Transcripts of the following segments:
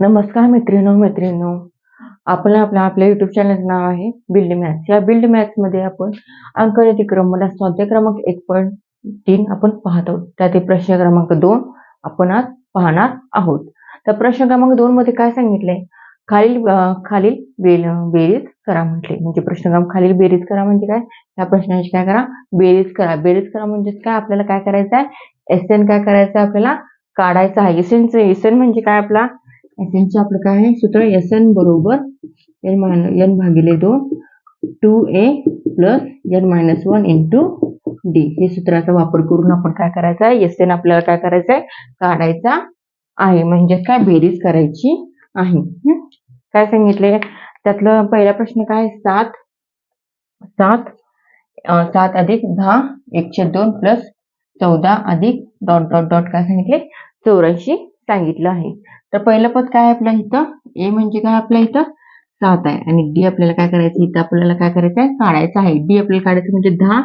नमस्कार मैत्रिणो मैत्रिणींनो. आपण आपल्या आपल्या युट्यूब चॅनलचं नाव आहे बिल्ड मॅथ्स या बिल्ड मॅथ्समध्ये आपण अंकगणित क्रमवाला स्वाध्याय क्रमांक एक पॉईंट तीन आपण पाहत आहोत. त्यातील प्रश्न क्रमांक दोन आपण आज पाहणार आहोत. तर प्रश्न क्रमांक दोन मध्ये काय सांगितलंय? खालील खालील बेल बेरीज करा म्हटले. म्हणजे प्रश्न क्रमांक खालील बेरीज करा म्हणजे काय? या प्रश्नाची काय करा? बेरीज करा. बेरीज करा म्हणजे काय? आपल्याला काय करायचं आहे एस एन काय करायचं आहे आपल्याला? काढायचं आहे. एस एन म्हणजे काय आपला? एस एनचं आपलं काय आहे? सूत्र एस एन बरोबर एन एन भागिले दोन two A plus N minus one into D हे सूत्राचा वापर करून आपण काय करायचं आहे? एस एन आपल्याला काय करायचं आहे? काढायचा आहे. म्हणजे काय? बेरीज करायची आहे. काय सांगितले? त्यातलं पहिला प्रश्न काय सात सात सात अधिक दहा एकशे दोन प्लस चौदा अधिक डॉट डॉट डॉट काय सांगितले? चौऱ्याऐंशी सांगितलं आहे. तर पहिलं पद काय आहे आपल्या इथं? ए म्हणजे काय आपल्या इथं? सात आहे. आणि डी आपल्याला काय करायचं? इथं आपल्याला काय करायचं आहे? काढायचं आहे. डी आपल्याला काढायचं म्हणजे दहा.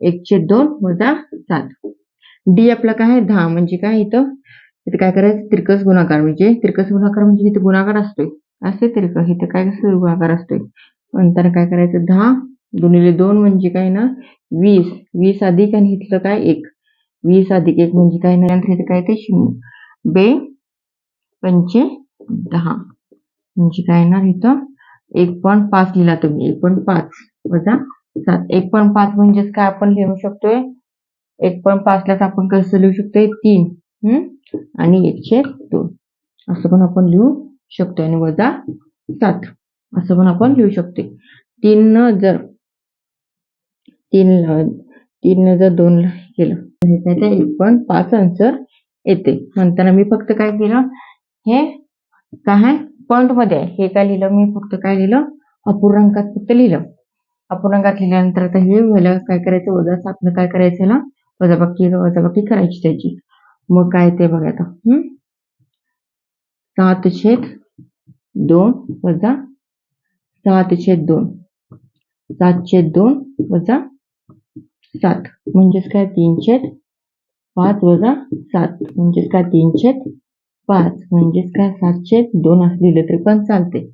एकशे दोन वजा सात. डी आपला काय आहे? दहा. म्हणजे काय इथं? इथं काय करायचं? तिरकस गुणाकार. म्हणजे तिरकस गुणाकार म्हणजे इथं गुणाकार असतोय. असे तिरक इथं काय कसं गुणाकार असतोय. नंतर काय करायचं? दहा गुणिले दोन म्हणजे काय ना? वीस. वीस अधिक आणि इथलं काय? एक. वीस अधिक एक म्हणजे काय ना? नंतर इथं काय ते शून्य. बे पंचे दहा. म्हणजे काय येणार इथं? एक पॉईंट पाच लिहिला तुम्ही. एक पॉईंट पाच. वजा सात. एक पॉईंट पाच म्हणजेच काय आपण लिहू शकतोय? एक पॉईंट पाचलाच आपण कसं लिहू शकतोय? तीन. हम्म आणि एकशे दोन. असं पण आपण लिहू शकतोय. आणि वजा सात. असं पण आपण लिहू शकतोय. तीन न जर तीन तीन जर दोन केलं तर हे काय एक पॉईंट पाच आन्सर येते म्हणताना मी फक्त काय केलं? हे काय पॉइंटमध्ये आहे. हे काय लिहिलं? मी फक्त काय लिहिलं? अपूर्णांकात फक्त लिहिलं. अपूर्णांकात लिहिल्यानंतर आता हे व्हायला काय करायचं? वजा सातनं काय करायचं याला? वजाबाकी वजाबाकी करायची त्याची. मग काय ते बघा आता. हम्म? सात छेद दोन वजा सात छेद दोन. सात छेद दोन वजा सात. म्हणजेच काय? तीन छेद पाच वजा सात. म्हणजेच काय? तीन छेद पाच म्हणजेच काय सातशे दोन असं लिहिलं तरी पण चालते.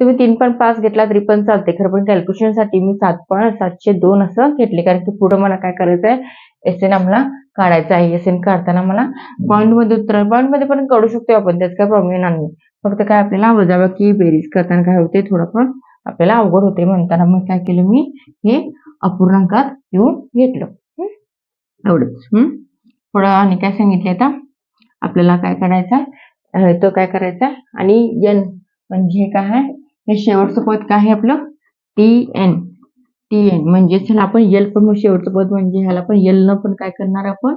तुम्ही तीन पण पाच घेतला तरी पण चालते. खरं पण कॅल्क्युलेशनसाठी मी सात पण सातशे दोन असं घेतले. कारण की पुढे मला काय करायचं आहे एस एन आम्हाला काढायचं आहे. एस एन काढताना मला पॉईंटमध्ये उत्तर पॉईंटमध्ये पण काढू शकतो आपण. त्यात काय प्रॉब्लेम येणार नाही. फक्त काय आपल्याला वजाबाकी बेरीज करताना काय होते? थोडंफार आपल्याला अवघड होते म्हणताना मग काय केलं मी? हे अपूर्णांकात येऊन घेतलं. एवढंच. हम्म? थोडं आणि काय सांगितलं आता? आपल्याला काय करायचं आहे? तो काय करायचा आणि एन म्हणजे काय आहे? हे शेवटचं पद काय आहे आपलं? टी एन टी एन म्हणजे ह्याला आपण एल पण शेवटचं पद म्हणजे ह्याला पण एल न पण काय करणार आपण?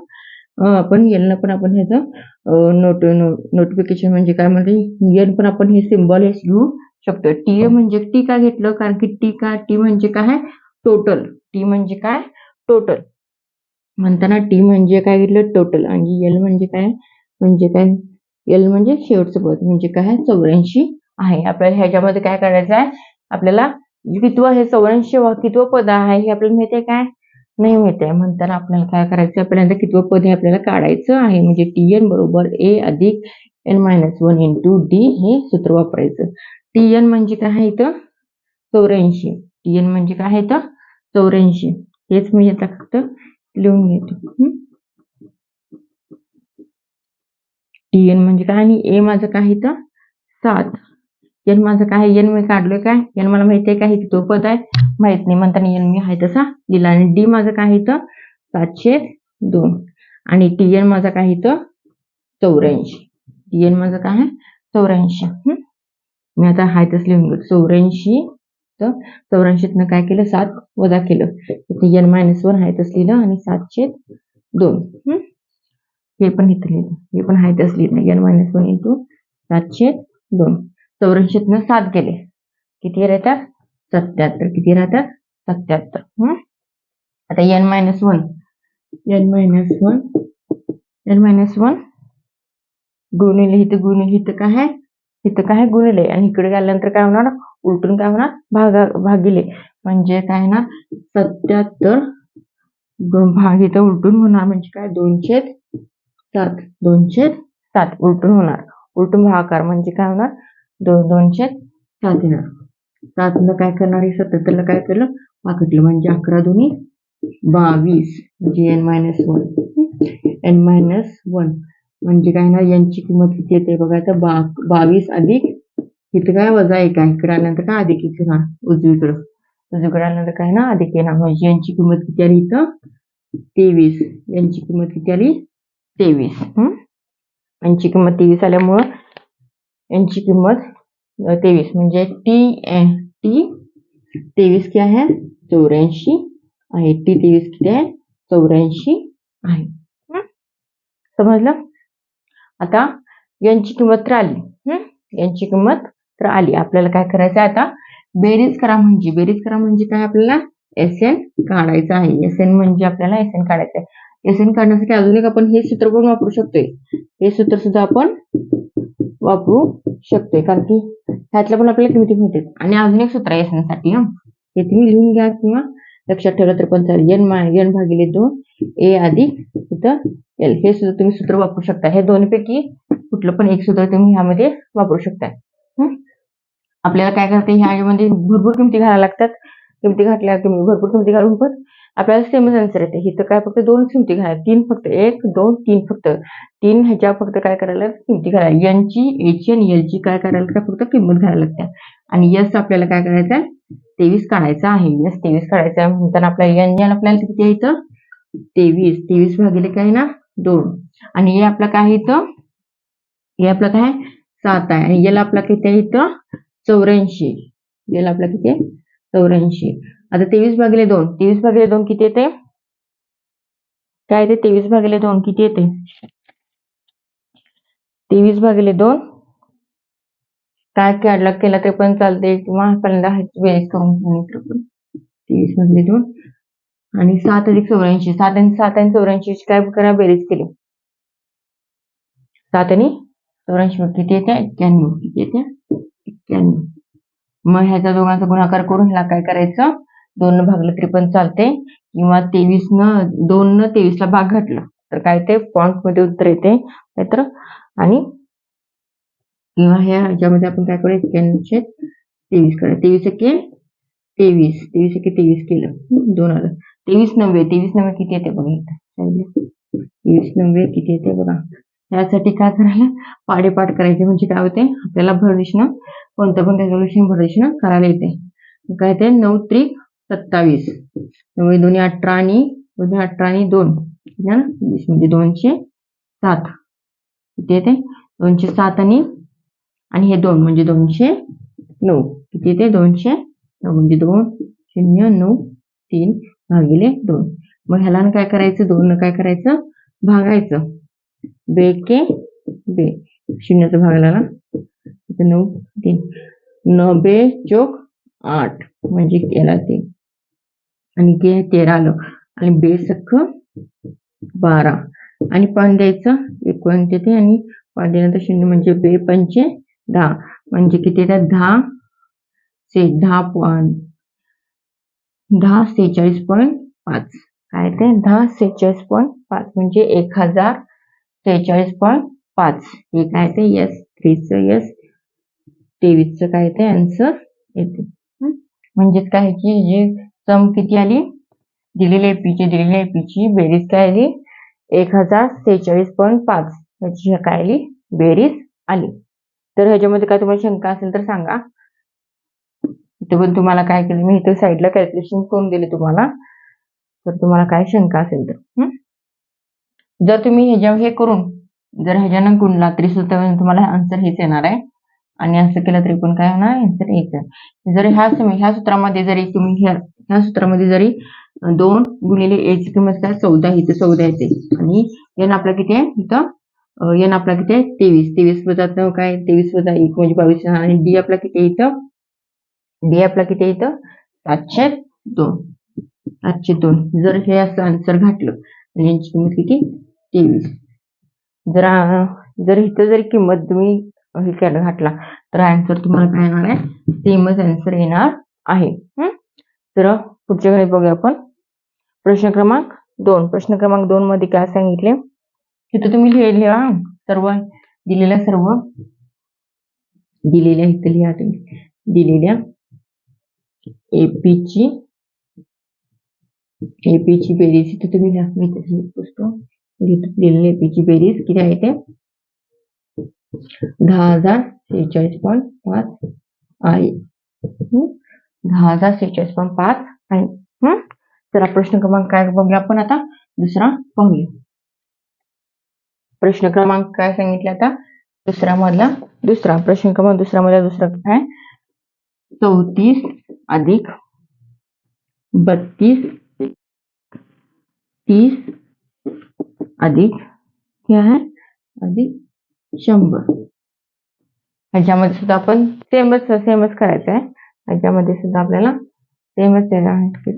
आपण एल न पण आपण ह्याचं नोट नोटिफिकेशन म्हणजे काय म्हणजे एन पण आपण हे सिम्बॉल हे घेऊ शकतो टी ए म्हणजे टी का घेतलं? कारण की टी का टी म्हणजे काय आहे? टोटल टी म्हणजे काय? टोटल म्हणताना टी म्हणजे काय घेतलं? टोटल आणि एल म्हणजे काय? म्हणजे काय? एल म्हणजे शेवटचं पद म्हणजे काय? चौऱ्याऐंशी आहे. आपल्याला ह्याच्यामध्ये काय करायचं आहे? आपल्याला कितवं हे चौऱ्याऐंशी कितवं पद आहे हे आपल्याला माहिती आहे काय? नाही माहिती आहे. म्हणताना आपल्याला काय करायचं? आपल्याला पहिल्यांदा कितवं पद हे आपल्याला काढायचं आहे. म्हणजे टी एन बरोबर ए अधिक N minus one into D हे सूत्र वापरायचं. टी एन म्हणजे काय आहे इथं? चौऱ्याऐंशी. टी एन म्हणजे काय आहे इथं? चौऱ्याऐंशी. हेच मी आता फक्त लिहून घेतो हम्म? टी एन म्हणजे काय? आणि ए माझं काय इथं? सात. एन माझं काय? एन मी काढलोय काय? एन मला माहिती आहे काय तो पद आहे. माहीत नाही. म्हणताना एन मी आहे तसा दिला. आणि डी माझं काय इथं? सातशे दोन. आणि टी एन माझा काय इथं? चौऱ्याऐंशी. टी एन माझं काय आहे? चौऱ्याऐंशी. हम्म? मी आता हाय तस लिहून घेतो. चौऱ्याऐंशी. तर चौऱ्याऐंशीतनं काय केलं? सात वजा केलं. इथे एन मायनस वन हाय तस लिहिलं. आणि सातशे दोन. हम्म? हे पण इथं लिहिलं. हे पण आहे तसं लिहिलं एन मायनस वन इंटू सातशे दोन. चौऱ्याऐंशीतनं सात गेले किती राहतात? सत्याहत्तर. किती राहतात? सत्याहत्तर. हम्म? आता N minus one N minus one N minus one गुणिले इथं गुणिले इथं काय आहे? इथं काय? गुणिले. आणि इकडे गेल्यानंतर काय होणार? उलटून काय होणार? भागा भागिले. म्हणजे काय ना सत्याहत्तर. भाग इथं उलटून होणार. म्हणजे काय? दोनशे सात दोनशे सात. उलटून होणार. उलटून भागाकार म्हणजे काय होणार? दोन दोनशे सात येणार. सातनं काय करणार हे? सत्याहत्तरला काय केलं? पाकटलं म्हणजे अकरा दोन्ही बावीस. म्हणजे N minus one. N minus one. म्हणजे काय ना यांची किंमत किती येते? बघा तर बा बावीस अधिक इथं काय वजा एक आहे? इकडे आल्यानंतर काय? अधिक एक येणार उजवीकडं. उजवीकडे आल्यानंतर काय ना अधिक येणार. म्हणजे यांची किंमत किती आली इथं? तेवीस. यांची किंमत किती आली? तेवीस? यांची किंमत तेवीस आल्यामुळं यांची किंमत तेवीस. म्हणजे टी टी तेवीस क्या है चौऱ्याऐंशी आहे. टी तेवीस किती आहे चौऱ्याऐंशी आहे? समजलं? आता यांची किंमत तर आली? यांची किंमत तर आली. आपल्याला काय करायचं आहे आता? बेरीज करा म्हणजे. बेरीज करा म्हणजे काय आपल्याला? एस एन काढायचं आहे. एस एन म्हणजे आपल्याला एस एन काढायचं आहे. एन काढण्यासाठी अजून एक आपण हे सूत्र पण वापरू शकतोय. हे सूत्र सुद्धा आपण वापरू शकतोय. कारण की ह्यातल्या पण आपल्याला किमती मिळते आणि अजून एक सूत्र आहे एस एनसाठी हं. हे तुम्ही लिहून घ्या किंवा लक्षात ठेवलं तर पण चालेल. एन माय एन भागिले दोन ए आधी इथं एल हे सुद्धा तुम्ही सूत्र वापरू शकता. हे दोन्हीपैकी कुठलं पण एक सूत्र तुम्ही ह्यामध्ये वापरू शकता. आपल्याला काय करते ह्यामध्ये भरपूर किमती घालायला लागतात. किमती घातल्या की भरपूर किमती घालून पण आपल्याला सेमच आन्सर येते. इथं काय फक्त दोन किमती घालाय तीन फक्त एक दोन तीन फक्त. तीन ह्याच्या फक्त काय करायला किमती घालायला यांची एची आणि एलची काय करायला काय फक्त किंमत घालायला लागते. आणि यस आपल्याला काय करायचं आहे? तेवीस काढायचं आहे. यस तेवीस काढायचं आहे म्हणताना आपल्याला एन एन आपल्याला किती आहे इथं? तेवीस. तेवीस भागिले काय ना? दोन. आणि हे आपलं काय आहे इथं? हे आपलं काय आहे? सात आहे. आणि याला आपला किती आहे इथं? चौऱ्याऐंशी. याला आपला किती आहे? चौऱ्याऐंशी. आता तेवीस भागिले दोन. तेवीस भागिले दोन किती येते? काय येते? तेवीस भागिले दोन किती येते? तेवीस भागिले दोन. काय काढला केला ते पण चालते. किंवा पहिल्यांदा बेरीज करून तेवीस भागिले दोन. आणि सात अधिक चौऱ्याऐंशी. सात आणि सात आणि चौऱ्याऐंशी काय करा? बेरीज केली. सात आणि चौऱ्याऐंशी किती येते? एक्क्याण्णव. किती येते? एक्क्याण्णव. मग ह्याचा दोघांचा गुणाकार करून ह्याला काय करायचं? दोन न भागलं तरी पण चालते किंवा तेवीस न दोन न तेवीसला भाग घातला. तर काय ते पॉइंटमध्ये उत्तर येते. तर? आणि किंवा ह्या ह्याच्यामध्ये आपण काय करू एक्क्याण्णवशे तेवीस करा तेवीस एके तेवीस. तेवीस एके तेवीस केलं. दोन आलं. तेवीस नव्वे तेवीस नव्वे किती येते बघा इथं. तेवीस नव्वे किती येते बघा. यासाठी काय करायला? पाडेपाठ करायचे. म्हणजे काय होते? आपल्याला भरदिशनं कोणतं पण रेझोल्युशन भरदिशनं करायला येते. काय ते? नऊ त्रिक सत्तावीस. त्यामुळे दोन्ही अठरा आणि दोन्ही अठरा आणि दोन. वीस म्हणजे दोनशे सात. किती येते? दोनशे सात आणि आणि हे दोन म्हणजे दोनशे नऊ. किती येते? दोनशे नऊ म्हणजे दोन. शून्य नऊ तीन भागिले दोन. मग ह्याला काय करायचं? दोन काय करायचं? भागायचं. बे के बे. शून्याचं भागायला ना? नऊ तीन. न बे चोक आठ. म्हणजे याला ते आणि के तेरा आलं आणि बे सख्ख बारा. आणि पण द्यायचं एकोण ते आणि पण दिल्यानंतर शून्य म्हणजे बे पंचे दहा. म्हणजे किती येतात? दहा से दहा पॉईंट दहा सेहेचाळीस पॉईंट पाच. काय ते दहा सेहेचाळीस पॉईंट पाच. म्हणजे एक हजार सेहेचाळीस पॉईंट पाच. हे काय ते यस थ्रीचं यस तेवीसचं काय ते आन्सर येते म्हणजेच काय? की जी सम किती आली? दिलेली पीची दिलेली पीची बेरीज काय आली? एक हजार सेहेचाळीस पॉईंट पाच. ह्याची काय आली. बेरीज आली. तर ह्याच्यामध्ये काय तुम्हाला शंका असेल तर सांगा. इथे पण तुम्हाला काय केलं? मी इथे साईडला कॅल्क्युलेशन करून दिले तुम्हाला. तर तुम्हाला काय शंका असेल तर. जर तुम्ही ह्याच्या हे करून जर ह्याच्यानं गुणला तरी सुद्धा तुम्हाला आन्सर हेच येणार आहे. आणि असं केलं तरी पण काय होणार? आन्सर एक. जरी जर ह्या ह्या सूत्रामध्ये जरी तुम्ही ह्या ह्या सूत्रामध्ये जरी दोन गुणिले एची किंमत काय? चौदा इथं चौदा येते. आणि एन आपला किती आहे? इथं एन आपला किती आहे? तेवीस. तेवीस वजा काय? तेवीस वजा एक म्हणजे बावीस आणि डी आपला किती इथं? डी आपला किती इथं? सातशे दोन. सातशे दोन. जर हे असं आन्सर घातलं आणि यांची किंमत किती? तेवीस. जर जर इथं जरी किंमत तुम्ही हे केलं घातला. तर आन्सर तुम्हाला काय येणार आहे? सेमच आन्सर येणार आहे. तर पुढच्या घरी बघूया आपण. प्रश्न क्रमांक दोन. प्रश्न क्रमांक दोन मध्ये काय सांगितले? तिथं तुम्ही लिहिले लिहा सर्व दिलेल्या सर्व दिलेल्या इथं लिहा तुम्ही. दिलेल्या एपीची एपीची बेरीज इथे तुम्ही लिहा. मी दिलेली एपीची बेरीज किती आहे ते? पाच प्रश्न क्रमांक काय बघूया आपण आता दुसरा पाहूया प्रश्न क्रमांक काय आता दुसरा मधला दुसरा प्रश्न क्रमांक दुसरा मधला दुसरा काय चौतीस अधिक बत्तीस तीस अधिक हे आहे अधिक शंभर. ह्याच्यामध्ये सुद्धा आपण सेमच सेमच करायचं आहे. ह्याच्यामध्ये सुद्धा आपल्याला सेमच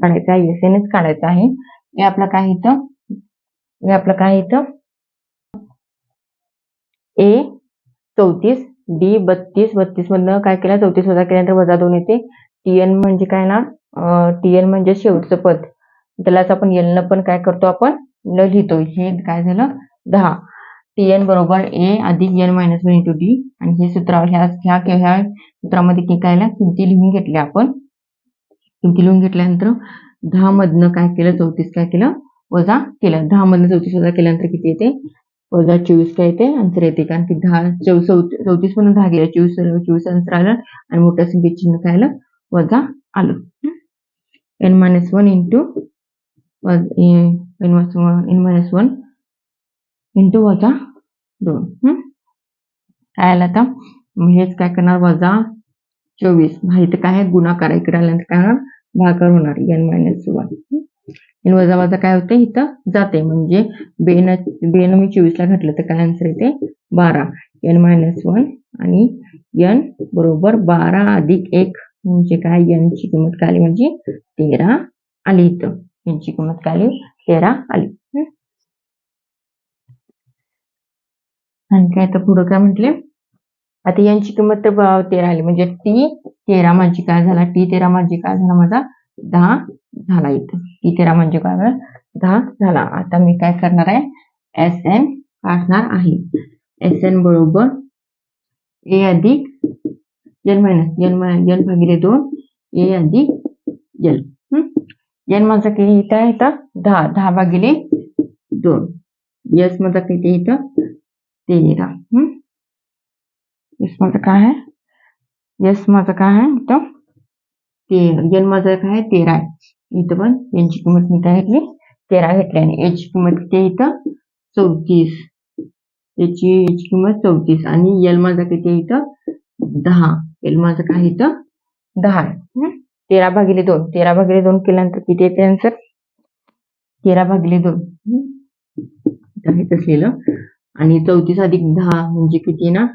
काढायचं आहे. एस काढायचं आहे. हे आपलं काय इथं? हे आपलं काय इथं? ए चौतीस डी बत्तीस. बत्तीस मधनं काय केलं? चौतीस वजा केल्यानंतर वजा दोन येते. टी एन म्हणजे काय ना? टी एन म्हणजे शेवटचं पद. त्यालाच आपण एलनं पण काय करतो आपण? न लिहितो. हे काय झालं? दहा. टी एन बरोबर ए अधिक N minus one into D आणि हे सूत्र ह्या ह्या ह्या सूत्रामध्ये के काय ना किमती लिहून घेतल्या आपण. किमती लिहून घेतल्यानंतर दहा मधनं काय केलं? चौतीस काय केलं? वजा केलं. दहा मधनं चौतीस वजा केल्यानंतर किती येते? वजा चोवीस काय येते? आन्सर येते. कारण की दहा चौ चौतीस मधून दहा गेलं. चोवीस चोवीस आन्सर आलं. आणि मोठ्या संख्येत चिन्ह काय आलं? वजा आलं. N minus one into N minus one N minus one into वजा दोन. हम्म? काय आलं आता हेच काय करणार? वजा चोवीस. हा इथं काय आहे? गुणाकार इकडे आल्यानंतर काय होणार? भागाकार होणार. एन मायनस वन एन वजा वजा काय होते? इथं जाते. म्हणजे बेन बेन मी चोवीसला घातलं तर काय आन्सर येते? बारा. एन मायनस वन आणि एन बरोबर बारा अधिक एक म्हणजे काय? यांची ची किंमत काय आली? म्हणजे तेरा आली इथं. यांची किंमत काय आली? तेरा आली हम्म? आणि काय तर पुढं काय म्हटले? आता यांची किंमत तर तेरा आली. म्हणजे टी तेरा म्हणजे काय झाला. टी तेरा म्हणजे काय झाला. माझा दहा झाला इथं. टी तेरा म्हणजे काय? झाला दहा झाला. आता मी काय करणार आहे? एस एन काढणार आहे. एस एन बरोबर ए अधिक एन मायनस एन एन भागिले दोन ए अधिक एल एन माझा किती इथं आहे? इथं दहा. दहा भागिले दोन. यस माझा किती इथं? तेरा हम्म? यस माझं काय आहे यस माझं काय आहे इथं ते एन माझं काय आहे तेरा आहे इथं पण यांची किंमत मी काय घेतली तेरा घेतली आणि याची किंमत किती आहे इथं चौतीस याची याची किंमत चौतीस। आणि यल माझा किती आहे इथं दहा। एल माझं काय आहे इथं दहा आहे तेरा भागिले दोन। तेरा भागिले दोन केल्यानंतर किती येते आन्सर तेरा भागिले दोन। हम्म? आणि चौतीस अधिक दहा म्हणजे किती ना?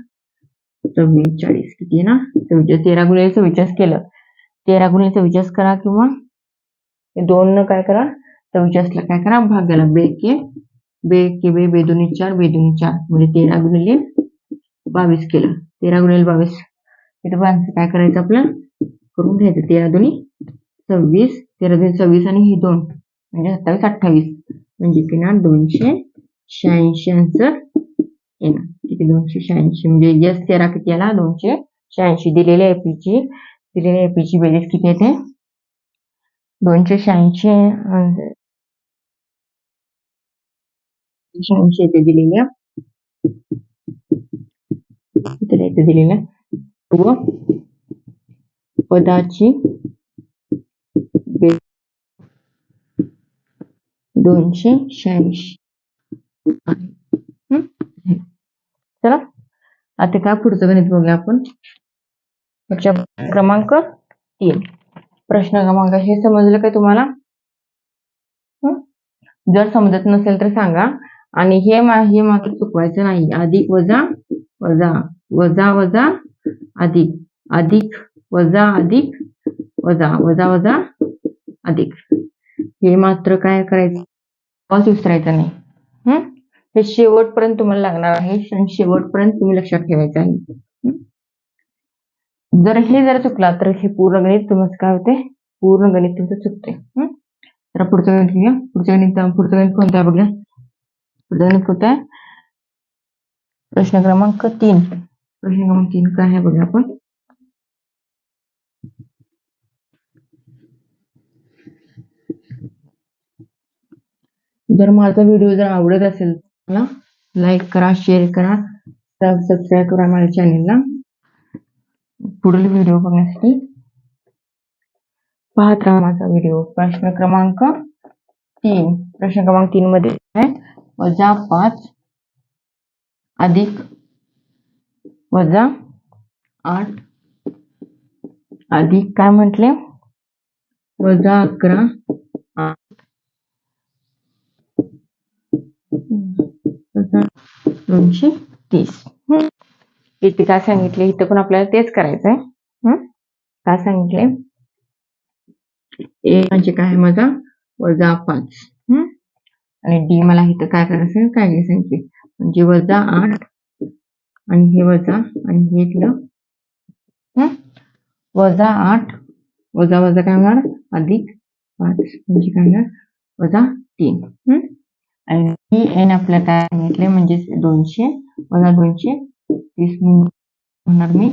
चव्वेचाळीस. किती ना? चव्वेचाळीस. तेरा गुणिले चव्वेचाळीस केलं. तेरा गुणिले चव्वेचाळीस करा किंवा दोन न काय करा? चव्वेचाळीसला काय करा? भागाला बे के बे के बे बेदोनी चार बेदोनी चार. म्हणजे तेरा गुणिले बावीस केलं. तेरा गुणिले बावीस. इथं आन्सर काय करायचं आपलं? करून घ्यायचं. तेरा दोन्ही सव्वीस. तेरा दोन्ही सव्वीस आणि हे दोन. म्हणजे सत्तावीस अठ्ठावीस. म्हणजे की ना? दोनशे शहाऐंशी आन्सर येणार किती दोनशे शहाऐंशी म्हणजे यस तेरा किती आला दोनशे शहाऐंशी दिलेल्या एपीची दिलेल्या एपीची बेरीज किती येते दोनशे शहाऐंशी अं, शहाऐंशी येते दिलेल्या कितीला येते दिलेल्या व पदाची बे दोनशे शहाऐंशी आहे. हम्म? चला. आता काय पुढचं गणित बघूया आपण? क्रमांक तीन. प्रश्न क्रमांक हे समजलं काय तुम्हाला? जर समजत नसेल तर सांगा. आणि हे मा हे मात्र चुकवायचं नाही. अधिक वजा वजा. वजा वजा अधिक. अधिक वजा अधिक. वजा वजा वजा अधिक. हे मात्र काय करायचं? विसरायचं नाही. हम्म? हे शेवटपर्यंत तुम्हाला लागणार आहे. आणि शेवटपर्यंत तुम्ही लक्षात ठेवायचं आहे. जर हे जर चुकला तर हे पूर्ण गणित तुमचं काय होते? पूर्ण गणित तुमचं चुकते तर पुढचं गणित घेऊया पुढचं गणित पुढचं गणित कोणतं आहे बघूया. पुढचं गणित कोणतं आहे? प्रश्न क्रमांक तीन. प्रश्न क्रमांक तीन काय आहे बघा आपण. जर माझा व्हिडिओ जर आवडत असेल लाईक करा शेअर करा. सबस्क्राईब करा माझ्या चॅनेलला पुढील व्हिडिओ बघण्यासाठी पाहत राहा माझा व्हिडिओ प्रश्न क्रमांक तीन. प्रश्न क्रमांक तीन मध्ये आहे. वजा पाच अधिक वजा आठ अधिक काय म्हटले? वजा अकरा आठ. दोनशे तीस. इथे काय सांगितले? इथं पण आपल्याला तेच करायचं आहे काय सांगितले? ए म्हणजे काय माझा? वजा पाच. आणि डी मला इथं काय करायचं काय नाही सांगितले. म्हणजे वजा आठ आणि हे वजा आणि हे इथलं. वजा आठ. वजा वजा काय होणार? अधिक पाच. म्हणजे काय होणार? वजा तीन. आणि ही एन आपल्याला काय सांगितले म्हणजेच दोनशे वजा दोनशे वीस म्हणणार मी.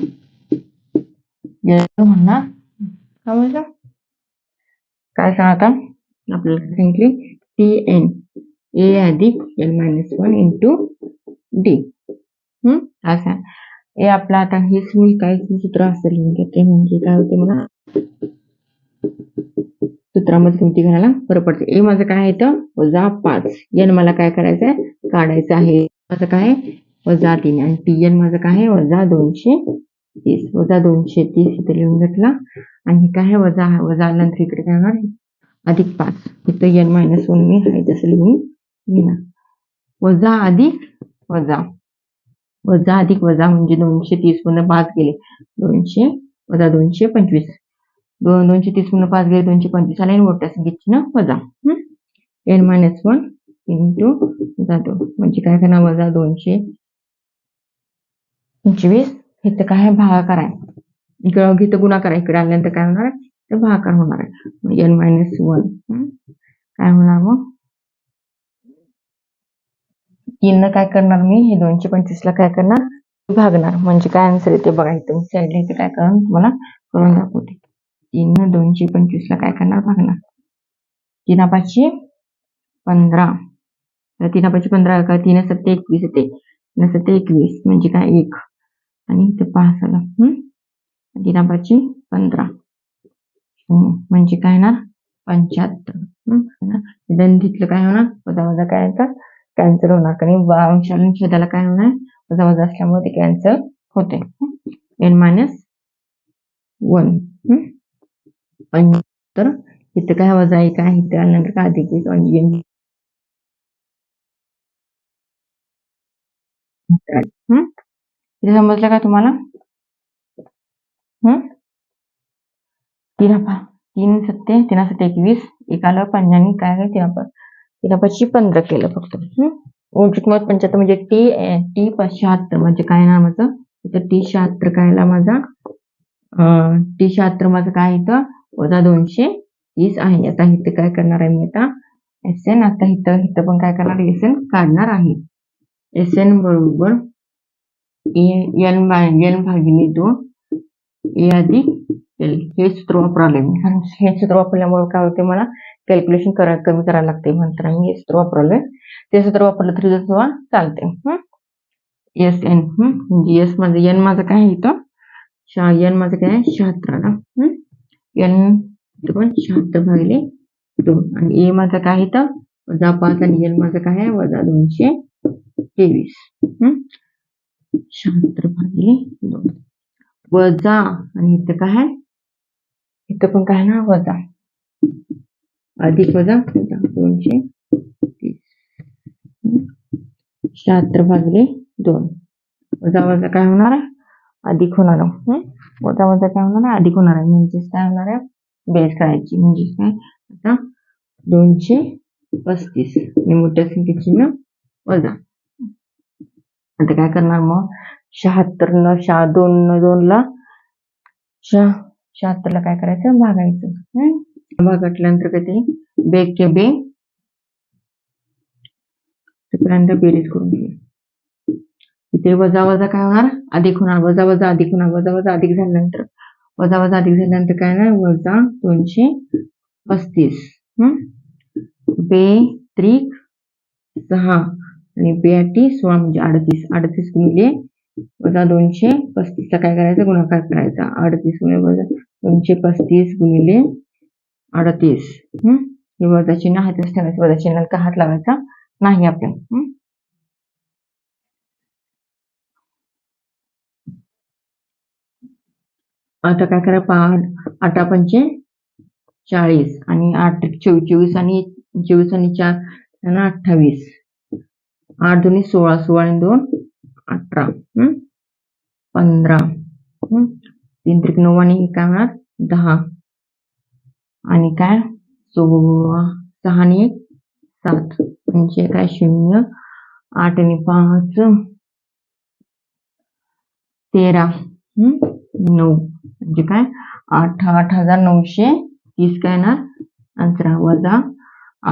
म्हणणार काय म्हणलं काय सांग आता? आपल्याला सांगितले टी एन ए अधिक L minus one into D हम्म? काय सांग हे आता हेच मी काय सूत्र असेल म्हणजे ते म्हणजे काय होते मला? सूत्रामध्ये किमती घालायला बरं पडते. ए माझं काय आहे वजा पाच. एन मला काय करायचं आहे काढायचं आहे. माझं काय आहे? वजा तीन. आणि टी एन माझं काय आहे? वजा दोनशे तीस. वजा दोनशे तीस इथे लिहून घेतला. आणि काय आहे? वजा वजा नंतर इकडे काय होणार? अधिक पाच. इथं एन मायनस वन मी आहे तसं लिहून घेणार. वजा अधिक वजा. वजा अधिक वजा म्हणजे दोनशे तीस मधून पाच गेले दोनशे वजा दोनशे पंचवीस. दोन दोनशे तीस पूर्ण पाच गेले दोनशे पंचवीस आला. आणि मोठ्या संख्येची ना वजा एन मायनस वन इंटू जातो म्हणजे काय करणार? वजा दोनशे पंचवीस. इथं काय? भागाकार आहे. इकडं इथं गुणाकार आहे. इकडे आल्यानंतर काय होणार आहे? तर भागाकार होणार आहे. एन मायनस वन काय होणार मग तीन काय करणार मी? हे दोनशे पंचवीस ला काय करणार? भागणार. म्हणजे काय आन्सर येते बघा इथं साईडला इथे काय करून तुम्हाला करून दाखवते. तीन दोनशे पंचवीसला काय करणार भागणार तीन पाचशे पंधरा तर तीन पाचशे पंधरा का तीन सत्ते एकवीस येते तीन सत्ते एकवीस म्हणजे काय एक आणि इथे पाच आला हम्म तीन पाचशे पंधरा म्हणजे काय येणार पंच्याहत्तर हम्म काय होणार वजा वजा काय येतात कॅन्सल होणार कारण अंशाला छेदाला काय होणार वजा वजा असल्यामुळे ते कॅन्सल होते एन मायनस वन तर इथं काय वजा आहे त्यानंतर इथं काय अधिक एक आणि हम्म? इथे समजलं का तुम्हाला? हम्म तिरापा पा तीन सत्ते तीन सत्ते एकवीस एकाला आलं पंजानी काय आहे? तीन पा पंधरा केलं फक्त. हम्म किंमत पंच्याहत्तर म्हणजे टी टी शहात्तर म्हणजे काय ना माझं इथं टी शहात्तर कायला माझा? टी शहात्तर माझं काय इथं? वजा दोनशे तीस आहे. आता इथं काय करणार आहे मी आता? एस एन आता इथं इथं पण काय करणार? एस एन काढणार आहे. एस एन बरोबर एन बाय एन भागिले दोन. ए अधिक हे सूत्र वापरावले मी. हे सूत्र वापरल्यामुळे काय होते मला? कॅल्क्युलेशन करा कमी करायला लागते म्हणताना मी हे सूत्र वापरवलंय ते सूत्र वापरलं तरी सुद्धा चालते एस एन म्हणजे एस माझं एन माझं काय आहे इथं? शहा एन माझं काय आहे? शहात्तरला. एन त्रिकोण शहात्तर भागिले दोन. आणि ए माझा काय आहे वजा पाच आणि एन माझा काय आहे? वजा दोनशे तेवीस. शहात्तर भागिले दोन. वजा आणि इथं काय आहे? इथं पण काय ना? वजा. अधिक वजा वजा दोनशे तीस. शहात्तर भागिले दोन. वजा वजा काय होणार? आहे अधिक होणार आहे वजा वजा काय होणार आहे? अधिक होणार आहे म्हणजेच काय होणार आहे? बेस करायची म्हणजेच काय? आता दोनशे पस्तीस. आणि मोठ्या संख्येची न वजा. आता काय करणार मग? शहात्तर न शहा दोन न दोन ला शहा शहात्तर ला काय करायचं? भागायचं. भागाटल्यानंतर काय ते? बेग के बे बेरीज करून घे. इकडे वजा वजा काय होणार? अधिक होणार. वजा वजा अधिक होणार. वजा वजा अधिक झाल्यानंतर. वजा वजा अधिक झाल्यानंतर काय होणार? वजा दोनशे पस्तीस. हम्म बे त्रिक सहा. आणि बेआटी सोळा म्हणजे अडतीस. अडतीस गुणिले वजा दोनशे पस्तीसचा काय करायचा? गुणाकार करायचा. अडतीस गुणिले वजा दोनशे पस्तीस गुणिले अडतीस. हम्म हे वजा चिन्ह हातच ठेवायचं. वजा चिन्हाला का हात लावायचा? नाही आपल्याला आता काय करा पा आठा पंचे चाळीस आणि आठ चोवीस चोवीस आणि चोवीस आणि चार आणि अठ्ठावीस. आठ दोन्ही सोळा सोळा आणि दोन अठरा पंधरा तीन त्रिक नऊ आणि काय होणार? दहा. आणि काय? सोळा सहा आणि एक सात. म्हणजे काय? शून्य आठ आणि पाच तेरा नऊ. म्हणजे काय आठ आठ हजार नऊशे तीस काय ना? अंतरा वजा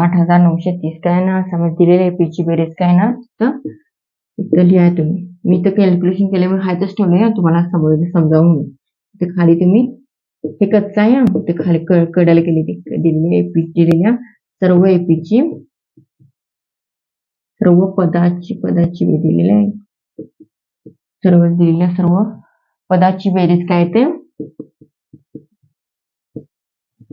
आठ हजार नऊशे तीस काय ना? समज दिलेल्या पीची बेरीज काय ना? तर इथं लिहा तुम्ही। मी तर कॅल्क्युलेशन केल्यामुळे हायतच ठेवलंय तुम्हाला समज समजावून तर खाली तुम्ही हे कच्चा आहे ते खाली कडायला केली दिलेली एपी दिलेल्या सर्व एपीची सर्व पदाची पदाची दिलेली आहे सर्व दिलेल्या सर्व पदाची बेरीज काय ते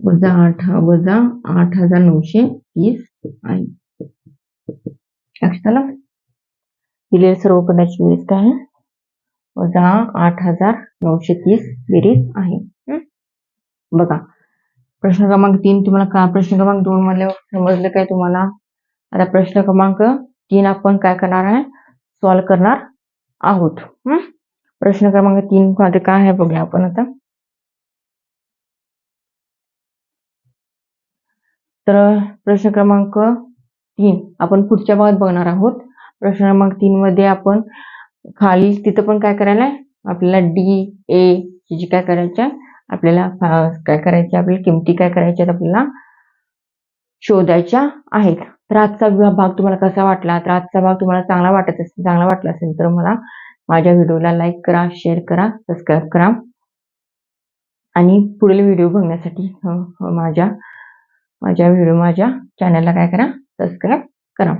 वजा आठ वजा आठ हजार नऊशे तीस आहे. लक्षात आलं. दिलेल्या सर्व पदाची बेरीज काय? आहे वजा आठ हजार नऊशे तीस बेरीज आहे. बघा. प्रश्न क्रमांक तीन तुम्हाला का प्रश्न क्रमांक दोन मधल्यावर समजलं काय तुम्हाला? आता प्रश्न क्रमांक तीन आपण काय करणार आहे? सॉल्व करणार आहोत. हम्म प्रश्न क्रमांक तीन मध्ये काय आहे बघूया आपण आता. तर प्रश्न क्रमांक तीन आपण पुढच्या भागात बघणार आहोत. प्रश्न क्रमांक तीन मध्ये आपण खाली तिथं पण काय करायला आहे? आपल्याला डी ए जी काय करायच्या आपल्याला काय करायचे आपल्याला किमती काय करायच्या आपल्याला शोधायच्या आहेत. तर आजचा भाग तुम्हाला कसा वाटला? तर आजचा भाग तुम्हाला चांगला वाटत असेल चांगला वाटला असेल तर मला माझ्या व्हिडिओला लाईक करा शेअर करा सबस्क्राईब करा. आणि पुढील व्हिडिओ बघण्यासाठी माझ्या माझ्या व्हिडिओ माझ्या चॅनलला काय करा सबस्क्राईब करा.